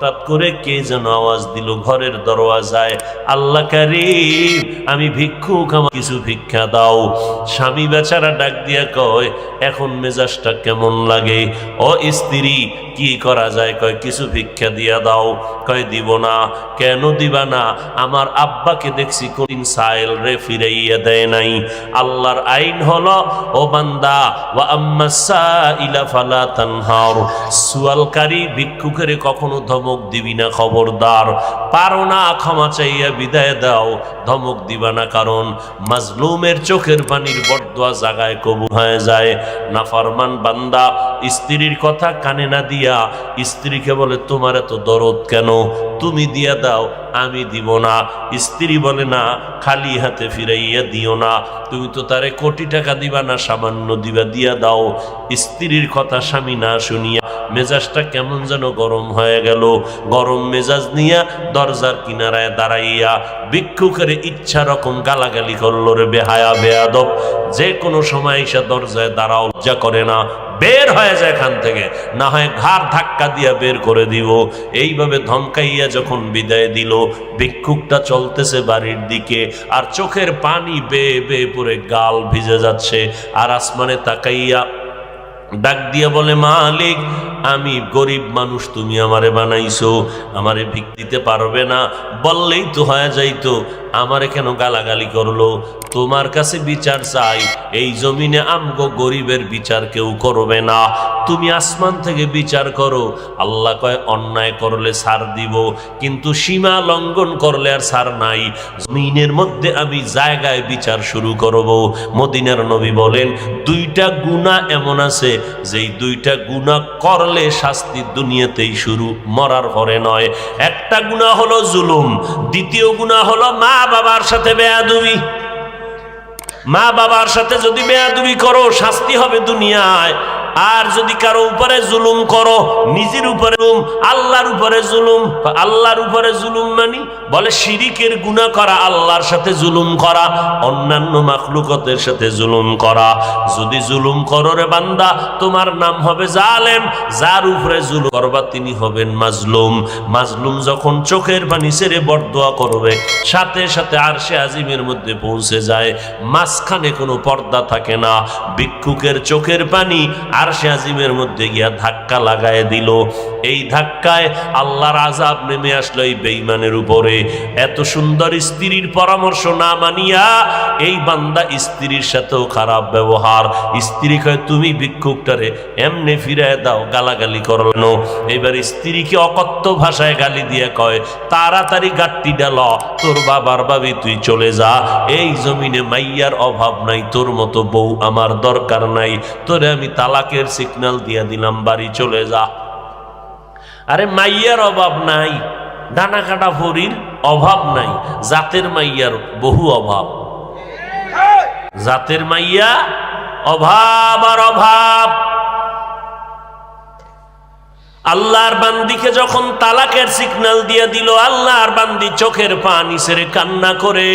হঠাৎ করে কে যেন আওয়াজ দিল, ঘরের দরওয়াজায়, আল্লাহ কারিম, আমি ভিক্ষুক আমার কিছু ভিক্ষা দাও। স্বামী বেচারা ডাক দিয়া কয়, এখন মেজাজটা কেমন লাগে? ও স্ত্রী, কি করা যায়? কয়, কিছু ভিক্ষা দিয়া দাও। কয়, দিব না। কেন দিবা না? আমার আব্বাকে দেখছি কোনদিন সাইল রে ফিরাইয়া দেয় নাই। আল্লাহর আইন হলো, ও বান্দা, ওয়া আম্মা সাইলা ফালা তানহার। সুয়ালকারী ভিক্ষুকের কখনো ধমক দিবি না, খবরদার। পারো না, ক্ষমা চাইয়া বিদায় দাও। ধমক দিবা না, কারণ মাজলুমের চোখের পানির বরদোয়া জাগায় কবু হয়ে যায়। নাফরমান বান্দা স্ত্রীর কথা কানে না দিয়া স্ত্রীকে বলে, তোমার এত দরদ কেন? তুমি দিয়া দাও, আমি দিব না। স্ত্রী বলে, না, খালি হাতে ফিরাইয়া দিও না। তুমি তো তারে কোটি টাকা দিবা না, সামান্য দিবা, দিয়া দাও। স্ত্রীর কথা স্বামী না শুনিয়া মেজাজটা কেমন যেন গরম হয়ে গেল। গরম মেজাজ নিয়া দরজার কিনারায় দাঁড়াইয়া ভিক্ষুকের ইচ্ছা রকম গালাগালি করল রে বেহায়া, বেয়াদব। যে কোনো সময় এসে দরজায় দাঁড়াও, লজ্জা করে না। বের হয়ে যায় এখান থেকে। না হয় ঘাড় ধাক্কা দিয়া বের করে দিব। এইভাবে ধমকাইয়া যখন বিদায় দিল, ভিক্ষুকটা চলতেছে বাড়ির দিকে আর চোখের পানি বেয়ে বেয়ে পড়ে গাল ভিজে যাচ্ছে আর আসমানে তাকাইয়া ডাক দিয়ে বলে, মালিক, আমি গরিব মানুষ, তুমি আমারে বানাইছো, আমারে ভিক দিতে পারবে না। বললেই তো হয়ে যাইতো। আমারে কেন গালাগালি করল? তোমার কাছে বিচার চাই। এই জমিনে আমগো গরিবের বিচার কেউ করবে না। তুমি আসমান থেকে বিচার করো। আল্লাহ কয়, অন্যায় করলে সার দিব, কিন্তু সীমা লঙ্ঘন করলে আর সার নাই। জমিনের মধ্যে আমি জায়গায় বিচার শুরু করব। মদিনার নবী বলেন, দুইটা গুণা এমন আছে, যেই দুইটা গুণা করলে শাস্তি দুনিয়াতেই শুরু, মরার পরে নয়। একটা গুণা হলো জুলুম, দ্বিতীয় গুণা হলো মা বাবার সাথে বেয়াদুমি। মা বাবার সাথে যদি বেয়াদুমি করো শাস্তি হবে দুনিয়ায়। আর যদি কারও উপরে জুলুম করো, নিজের উপরে আল্লাহর উপরে জুলুম আল্লাহর উপরে জুলুম মানি, বলে শিরিকের গুণা করা, আল্লাহর সাথে জুলুম করা, অন্যান্য মাখলুকতের সাথে জুলুম করা। যদি জুলুম করো রে বান্দা, তোমার নাম হবে জালেম, যার উপরে জুলুম করবা তিনি হবেন মাজলুম। মাজলুম যখন চোখের পানি সেরে বরদোয়া করবে, সাথে সাথে আর সে আজিমের মধ্যে পৌঁছে যায়। মাঝখানে কোনো পর্দা থাকে না। ভিক্ষুকের চোখের পানি আর সে আজিমের মধ্যে গিয়া ধাক্কা লাগায় দিল। এই ধাক্কায় আল্লাহর আজাব নেমে আসলো এই বেইমানের উপরে। এত সুন্দর স্ত্রীর পরামর্শ না মানিয়া এই বান্দা স্ত্রীর সাথেও খারাপ ব্যবহার। স্ত্রী কয়, তুমি ভিক্ষুকটারে এমনে ফিরায় দাও, গালাগালি করল এবার স্ত্রীকে অকথ্য ভাষায় গালি দিয়ে কয়, তাড়াতাড়ি গাট্টি ডাল তোর বাবার বাবি তুই চলে যা। এই জমিনে মাইয়ার অভাব নাই, তোর মতো বউ আমার দরকার নাই। তোরে আমি তালাকের সিগন্যাল দিয়া দিলাম, বাড়ি চলে যা। আরে মাইয়ার অভাব নাই ডানা কাটা ফরির অভাব নাই, জাতের মাইয়ার বহু অভাব। জাতের মাইয়া অভাব আর অভাব। আল্লাহর বান্দিকে যখন তালাকের সিগন্যাল দিয়ে দিল, আল্লাহর বান্দি চোখের পানি সেরে কান্না করে,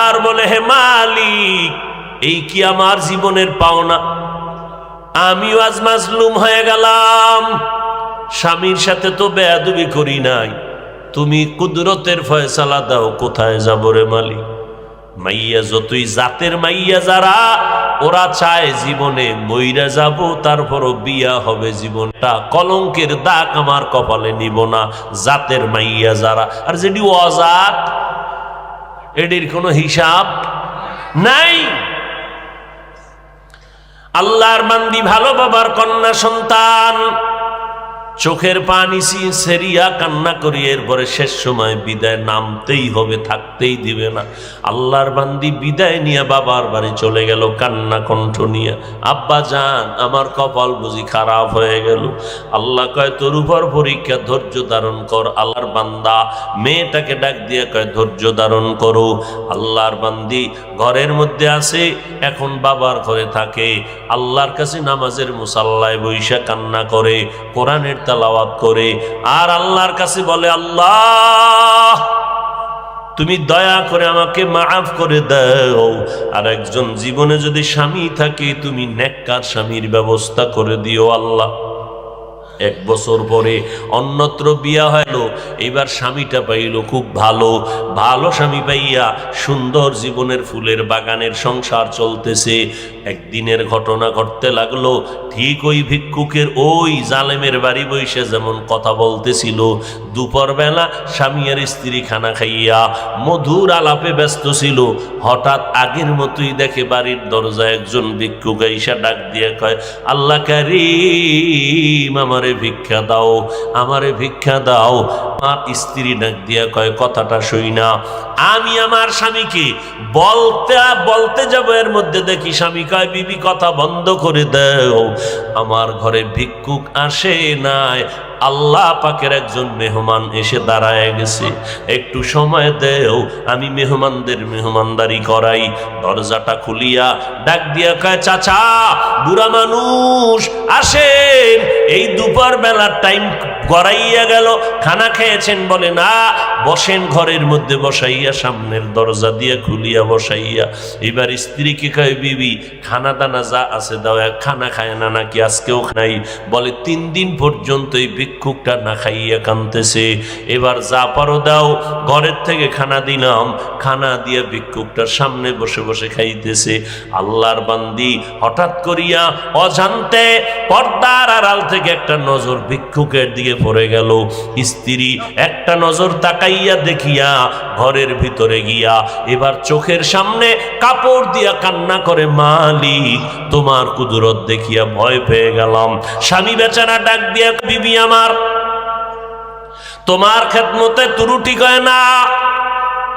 আর বলে, হে মালিক, এই কি আমার জীবনের পাওনা? আমিও আজ মাজলুম হয়ে গেলাম। স্বামীর সাথে তো বেয়াদুবি করি নাই। তুমি কুদরতের ফয়সালা দাও, কোথায় যাব রে মালিক? মাইয়া যতই জাতের মাইয়া যারা, ওরা চায় জীবনে মইরা যাব, তারপরও বিয়া হবে জীবনটা। কলঙ্কের দাগ আমার কপালে নিব না, জাতের মাইয়া যারা। আর যেটি অজাত এটির কোনো হিসাব নাই। আল্লাহর বান্দি ভালো বাবার কন্যা সন্তান। চোখের পানি সেরিয়া কান্না করি, এরপরে শেষ সময় বিদায় নামতেই হবে, থাকতেই দিবে না। আল্লাহর বান্দি বিদায় নিয়ে বাবার বাড়ি চলে গেল, কান্না কণ্ঠ নিয়ে। আব্বা যান, আমার কপাল বুঝি খারাপ হয়ে গেল। আল্লাহ কয়, তোর উপর পরীক্ষা ধৈর্য ধারণ কর। আল্লাহর বান্দা মেয়েটাকে ডাক দিয়ে কয়, ধৈর্য ধারণ করো। আল্লাহর বান্দি ঘরের মধ্যে আছে, এখন বাবার ঘরে থাকে। আল্লাহর কাছে নামাজের মুসাল্লায় বৈশা কান্না করে, কোরআনের তালাওয়াত করে। আর আল্লাহর কাছে বলে, আল্লাহ, তুমি দয়া করে আমাকে মাফ করে দাও। আর একজন জীবনে যদি স্বামী থাকে, তুমি নেককার স্বামীর ব্যবস্থা করে দিও আল্লাহ। এক বছর পরে অন্যত্র বিয়া হইল। এবার স্বামীটা পাইল খুব ভালো। ভালো স্বামী পাইয়া সুন্দর জীবনের ফুলের বাগানের সংসার চলতেছে। একদিনের ঘটনা ঘটতে লাগল, ঠিক ওই ভিক্ষুকের ওই জালেমের বাড়ি বসে যেমন কথা বলতেছিল। দুপুরবেলা স্বামী আর স্ত্রী খানা খাইয়া মধুর আলাপে ব্যস্ত ছিল। হঠাৎ আগের মতোই দেখে বাড়ির দরজায় একজন ভিক্ষুক ঈশা ডাক দিয়ে কয়, আল্লাহ কারিম, আমারে ভিক্ষা দাও, আমারে ভিক্ষা দাও। আমার স্ত্রী ডাক দিয়া কয়, কথাটা শুই না। আমি আমার স্বামীকে বলতে বলতে যাব, এর মধ্যে দেখি স্বামী কয়, বিবি, কথা বন্ধ করে দাও। আমার ঘরে ভিক্ষুক আসে নাই। আল্লাহ পাকের একজন মেহমান এসে দাঁড়ায় গেছে। একটু সময় দেও, আমি মেহমানদের মেহমানদারি করাই। দরজাটা খুলিয়া ডাক দিয়া কয়, চাচা, বুড়া মানুষ আসেন। এই দুপুর বেলার টাইম গড়াইয়া গেল, খানা খেয়েছেন বলে, না, বসেন ঘরের মধ্যে, বসাইয়া সামনের দরজা দিয়ে খুলিয়া বসাইয়া। এবার স্ত্রীকে কয়, বিবি, খানা দানা যা আছে দাও খানা খায় না নাকি আজকেও নাই? বলে, তিন দিন পর্যন্ত এই ভিক্ষুকটা না খাইয়া কানতেছে এবার যা পারো দাও, ঘরের থেকে খানা দিলাম। খানা দিয়ে ভিক্ষুকটার সামনে বসে বসে খাইতেছে। আল্লাহর বান্দি হঠাৎ করিয়া অজান্তে পর্দার আড়াল থেকে একটা নজর ভিক্ষুকের দিকে পড়ে গেল। স্ত্রী একটা নজর তাকাইয়া দেখিয়া ঘরের ভিতরে গিয়া এবার চোখের সামনে কাপড় দিয়া কান্না করে, মালিক, তোমার কুদরত দেখিয়া ভয় পেয়ে গেলাম। স্বামী বেচারা ডাক দিয়া, বিবি আমার, তোমার খেদমতে ত্রুটি কয় না।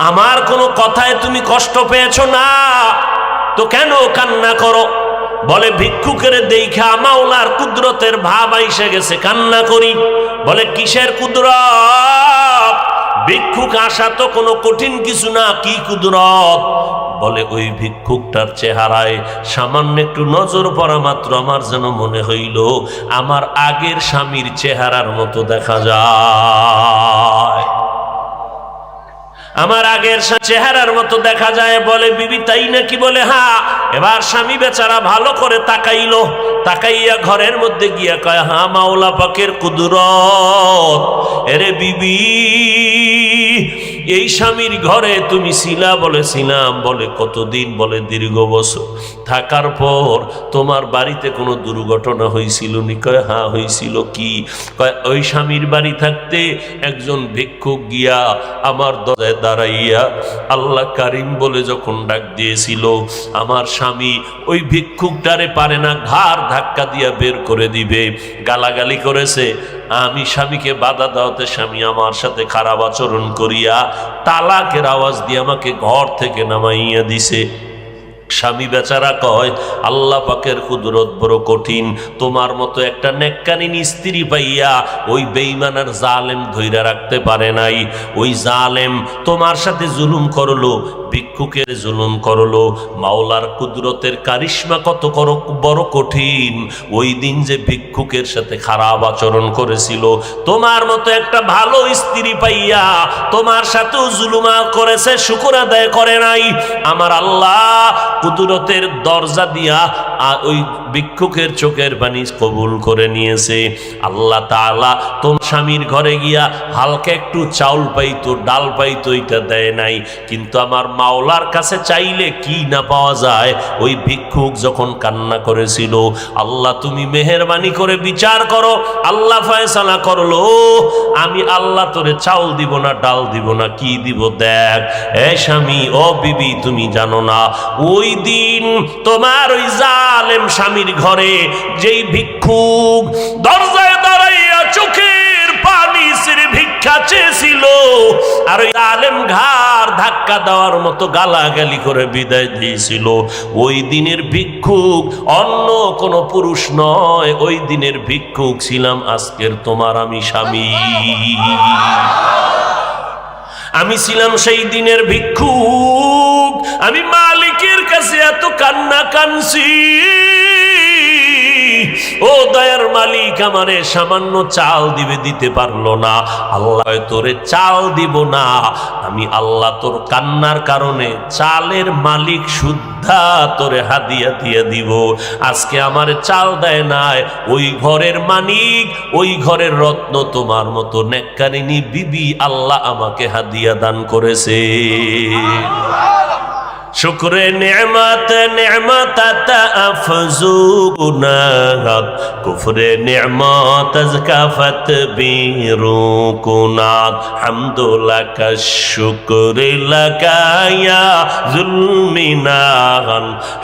আমার কোনো কথায় তুমি কষ্ট পেয়েছ না। তো কেন কান্না করো? বলে, ভিক্ষুকের দেখা মাওলার কুদরতের ভাব আইসে গেছে, কান্না করি। বলে, কিসের কুদরত? ভিক্ষুক আসা তো কোনো কঠিন কিছু না, কি কুদরত? বলে, ওই ভিক্ষুকটার চেহারায় সামান্য একটু নজর পড়া মাত্র আমার যেন মনে হইল, আমার আগের স্বামীর চেহারার মতো দেখা যায়। আমার আগের চেহারার মতো দেখা যায়, বলে, বিবি, তাই নাকি? বলে, হা, এবার স্বামী বেচারা ভালো করে তাকাইলো, তাকাইয়া ঘরের মধ্যে গিয়া কয়, হা, মাওলা পাকের কুদরত, এরে বিবি এই স্বামীর ঘরে তুমি ছিলা বলে ছিলাম বলে কতদিন বলে দীর্ঘ বছর। থাকার পর তোমার বাড়িতে কোনো দুর্ঘটনা হয়েছিল নি? কয় হ্যাঁ হয়েছিল কি? কয়, ওই স্বামীর বাড়ি থাকতে একজন ভিক্ষুক গিয়া আমার দরজায় দাঁড়াইয়া আল্লাহ কারিম বলে যখন ডাক দিয়েছিল, আমার স্বামী ওই ভিক্ষুকটারে পারে না, ঘাড় ধাক্কা দিয়া বের করে দিবে। গালাগালি করেছে আমি স্বামীকে বাধা দেওয়াতে স্বামী আমার সাথে খারাপ আচরণ করিয়া তালাকের আওয়াজ দিয়ে আমাকে ঘর থেকে নামাইয়া দিছে। স্বামী বেচারা কয়, আল্লাহ পাকের কুদরত বড় কঠিন। তোমার মতো একটা নেককালীন স্ত্রী পাইয়া ওই বেইমানার জালেম ধইরা রাখতে পারে নাই। ওই জালেম তোমার সাথে জুলুম করল, ভিক্ষুকের জুলুম করল। মাওলার কুদরতের কারিশ্মা কত কর, বড় কঠিন। ওই দিন যে ভিক্ষুকের সাথে খারাপ আচরণ করেছিল, তোমার মতো একটা ভালো স্ত্রী পাইয়া তোমার সাথেও জুলুমা করেছে, শুকুর আদায় করে নাই। আমার আল্লাহ কুদরতের দরজা দিয়া ওই ভিক্ষুকের চোখের পানি কবুল করে নিয়েছে। আল্লাহ তাআলা তোর স্বামীর ঘরে গিয়া হালকা একটু চাউল পাইতো, ডাল পাইতো, এটা দেয় নাই। কিন্তু আমার মাওলার কাছে চাইলে কি না পাওয়া যায়? ওই ভিক্ষুক যখন কান্না করেছিল, আল্লাহ, তুমি মেহেরবানি করে বিচার করো, আল্লাহ ফয়সালা করল। আমি আল্লাহ তোরে চাউল দিব না, ডাল দিব না, কি দিব দেখ? এ স্বামী, ও বিবি, তুমি জানো না, ওই দিন তোমার ওই জালেম স্বামীর ঘরে যেই ভিক্ষুক দরজায় দাঁড়াইয়া চোখের ভিক্ষা চেয়েছিল, আর ওই আলেম ধাক্কা দেওয়ার মতো গালাগালি করে বিদায় দিয়েছিল। ওই দিনের ভিক্ষুক অন্য কোনো পুরুষ নয়, ওই দিনের ভিক্ষুক ছিলাম আজকের তোমার আমি স্বামী। আমি ছিলাম সেই দিনের ভিক্ষুক। আমি মালিকের কাছে এত কান্না কানছি ও দয়ার মালিক, আমারে সামান্য চাল দিবে, দিতে পারল না। আল্লাহ তোরে চাল দিব না। আমি আল্লাহ তোর কান্নার কারণে চালের মালিক শুদ্ধা তোরে হাদিয়া দিয়ে দিব। আজকে আমার চাল দেয় নাই। ওই ঘরের মালিক, ওই ঘরের রত্ন তোমার মতো নেককারিনী বিবি আল্লাহ আমাকে হাদিয়া দান করেছে। শুক্রে নেমত নেমত আফজু গুনাহাত কুফরে নেমত কাফত বীরু কুনাত হামদুল্লাহ শুক্র লাকায়া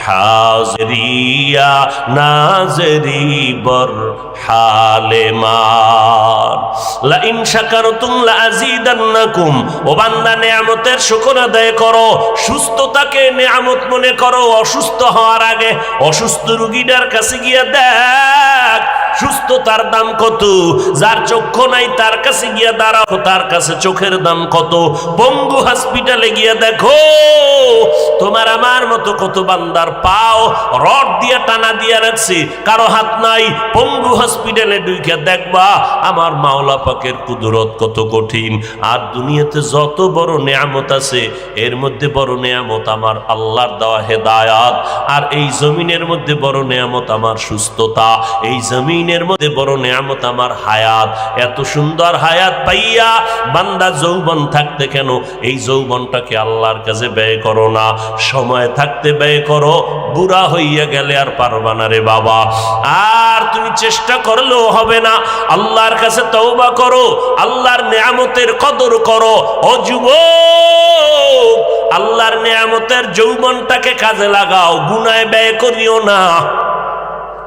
হাজরিয়া, নাজরি বর হালে মার লা ইন শাকারতুম আযীদান্নাকুম ও বান্দা নিয়ামতের শুকর আদায় করো, সুস্থতাকে নিয়ামত মনে করো অসুস্থ হওয়ার আগে অসুস্থ রুগীটার কাছে গিয়ে দেখ। সুস্থতার দাম কত? যার চক্ষু নাই, তার কাছে গিয়ে দাঁড়াও। তার কাছে চোখের দাম কত? বঙ্গু হসপিটালে গিয়ে দেখো, তোমার আমার মতো কত বান্দার পাও। রড দিয়ে টানা দিয়ে রাখছি, কারও হাত নাই। পঙ্গু হসপিটালে দেখবা, আমার মাওলা পাকের কুদরত কত কঠিন। আর দুনিয়াতে যত বড় নেয়ামত আছে, এর মধ্যে বড় নেয়ামত আমার আল্লাহর দেওয়া হেদায়াত। আর এই জমিনের মধ্যে বড় নেয়ামত আমার সুস্থতা। এই জমিনের মধ্যে বড় নেয়ামত আমার হায়াত। এত সুন্দর হায়াত পাইয়া বান্দা যৌবন থাকতে কেন? এই যৌবনটাকে আল্লাহর কাছে ব্যয় করো না। সময় থাকতে ব্যয় করো। বুড়া হইয়া গেলে আর পারবা না রে বাবা। আর তুমি চেষ্টা করলেও হবে না। আল্লাহর কাছে তওবা করো। আল্লাহর নেয়ামতের কদর করো। ও যুবক, আল্লাহর নেয়ামতের যৌবনটাকে কাজে লাগাও। গুনায় ব্যয় করিও না।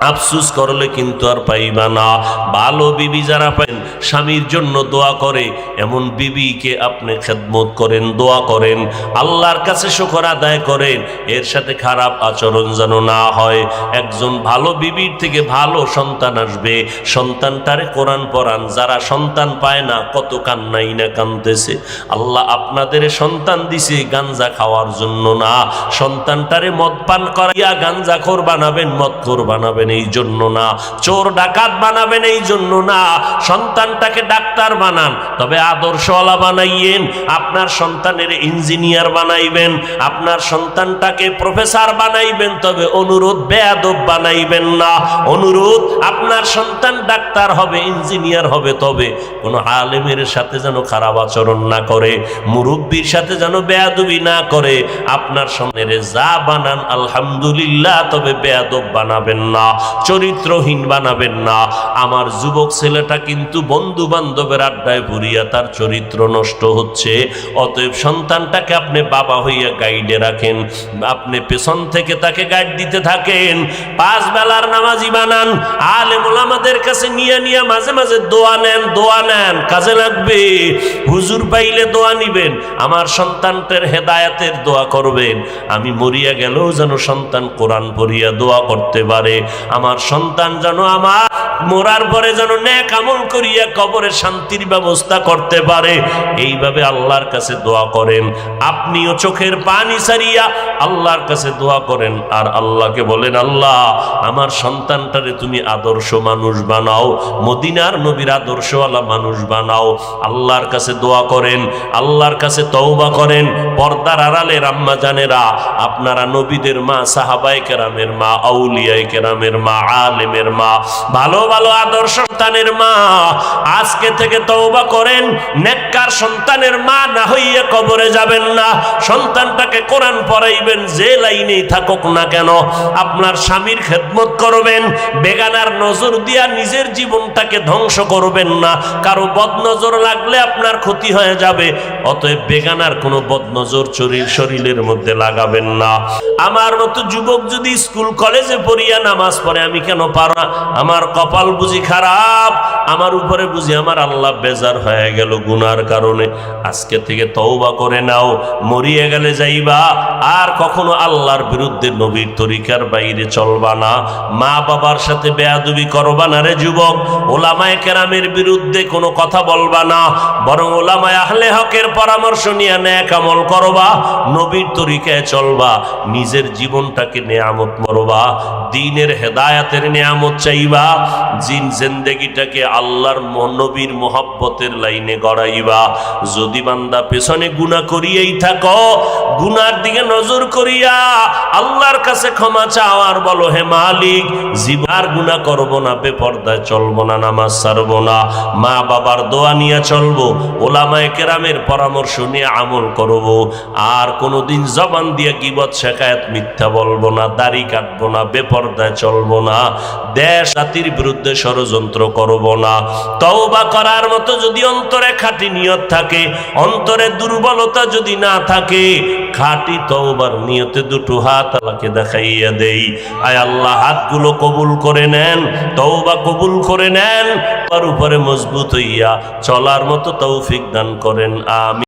আফসুস করলে কিন্তু আর পাইবা না। ভালো বিবি যারা পাইন, স্বামীর জন্য দোয়া করে, এমন বিবিকে আপনি খেদমত করেন, দোয়া করেন। আল্লাহর কাছে শুকর আদায় করেন, এর সাথে খারাপ আচরণ যেন না হয়। একজন ভালো বিবির থেকে ভালো সন্তান আসবে। সন্তানটারে কোরআন পড়ান, যারা সন্তান পায় না, কত কান্নাই না কানতেছে। আল্লাহ আপনাদের সন্তান দিছে গাঞ্জা খাওয়ার জন্য না। সন্তানটারে মদ পান করাইয়া গাঞ্জা খোর বানাবেন, মদ খোর বানাবেন এই জন্য না। চোর ডাকাত বানাবেন এই জন্য না। সন্তানটাকে ডাক্তার বানান, তবে আদর্শওয়ালা বানাইয়েন। আপনার সন্তানের ইঞ্জিনিয়ার বানাইবেন, আপনার সন্তানটাকে প্রফেসর বানাইবেন, তবে অনুরোধ, বেয়াদব বানাইবেন না। অনুরোধ, আপনার সন্তান ডাক্তার হবে, ইঞ্জিনিয়ার হবে, তবে কোনো আলেমের সাথে যেন খারাপ আচরণ না করে, মুরব্বীর সাথে যেন বেয়াদবি না করে। আপনার সামনে যা বানান, আলহামদুলিল্লাহ, তবে বেয়াদব বানাবেন না। চরিত্রহীন বানাবেন না। আমার যুবক ছেলেটা কিন্তু বন্ধু বান্ধবের আড্ডায় ভরিয়া তার চরিত্র নষ্ট হচ্ছে। অতএব সন্তানটাকে আপনি বাবা হইয়া গাইডে রাখেন। আপনি পেছন থেকে তাকে গাইড দিতে থাকেন। পাঁচ বেলার নামাজি বানান। আলে মোলামাদের কাছে নিয়ে নিয়ে মাঝে মাঝে দোয়া নেন দোয়া নেন। কাজে লাগবে। হুজুর পাইলে দোয়া নিবেন। আমার সন্তানটার হেদায়াতের দোয়া করবেন। আমি মরিয়া গেলেও যেন সন্তান কোরআন পড়িয়া দোয়া করতে পারে। আমার সন্তান যেন আমার মরার পরে যেন ন্যাক আমল করিয়া কবরে শান্তির ব্যবস্থা করতে পারে। এইভাবে আল্লাহর কাছে দোয়া করেন। আপনিও চোখের পানি সারিয়া আল্লাহর কাছে দোয়া করেন। আর আল্লাহকে বলেন, আল্লাহ, আমার সন্তানটারে তুমি আদর্শ মানুষ বানাও, মদিনার নবীর আদর্শওয়ালা মানুষ বানাও। আল্লাহর কাছে দোয়া করেন, আল্লাহর কাছে তওবা করেন। পর্দার আড়ালে রাম্মা জানেরা আপনারা নবীদের মা সাহাবাই কেরামের মা আউলিয়াই কেরামের মা, আলেমের মা, ভালো ভালো আদর্শ সন্তানের মা। আজকে থেকে তওবা করেন, নেককার সন্তানের মা না হইয়া কবরে যাবেন না। সন্তানটাকে কোরআন পড়াইবেন, যে লাইনেই থাকুক না কেন, আপনার স্বামীর খেদমত করবেন, বেগানার নজর দিয়া নিজের জীবনটাকে ধ্বংস করবেন না। কারও বদনজর লাগলে আপনার ক্ষতি হয়ে যাবে, অতএব বেগানার কোনো বদনজর শরীর শরীরের মধ্যে লাগাবেন না। আমার মতো যুবক যদি স্কুল কলেজে পড়িয়া নামাজ পড়ে, আমি কেন পারা আমার কপাল কপাল বুঝি খারাপ, আমার উপরে বুঝি আমার আল্লাহ বেজার হয়ে গেল গুনার কারণে। আজকে থেকে তওবা করে নাও, মরিয়ে গেলে যাইবা। আর কখনো আল্লাহর বিরুদ্ধে নবীর তরিকার বাইরে চলবা না। মা বাবার সাথে বেয়াদুবি করবা না রে যুবক। ওলামায় কেরামের বিরুদ্ধে কোনো কথা বলবা না। বরং ওলামায় আহলে হকের পরামর্শ নিয়ে ন্যাক আমল করবা, নবীর তরিকায় চলবা। নিজের জীবনটাকে নেয়ামত মরবা দিনের হেদায়াতের নেয়ামত চাইবা। জিন জেন্দেগিটাকে আল্লাহর ম- নবীর মোহাব্বতের লাইনে গড়াইবা। যদি বান্দা পেছনে গুণা করিয়েই থাকো, গুনার দিকে নজর করিয়া আল্লাহর কাছে ক্ষমা চাও আর বলো, হে মালিক জীবার গুণা করব না, বেপর্দায় চলবো না, নামাজ ছাড়বো না মা বাবার দোয়া নিয়ে চলবো, ওলামায় কেরামের পরামর্শ নিয়ে আমল করব। আর কোনোদিন জবান দিয়ে গিবত, শেখায়ত, মিথ্যা বলব না, দাড়ি কাটবো না, বেপর্দায় চলবো না, দেশ জাতির বিরুদ্ধে ষড়যন্ত্র করব না। তওবা করার মতো যদি অন্তরে খাঁটি নিয়ত থাকে, অন্তরে দুর্বলতা যদি না থাকে, খাঁটি তওবার নিয়তে দুটো হাত আল্লাহকে দেখাইয়া দেই। আয় আল্লাহ, হাতগুলো কবুল করে নেন, তওবা কবুল করে নেন, তার উপরে মজবুত হইয়া চলার মতো তৌফিক দান করেন আমি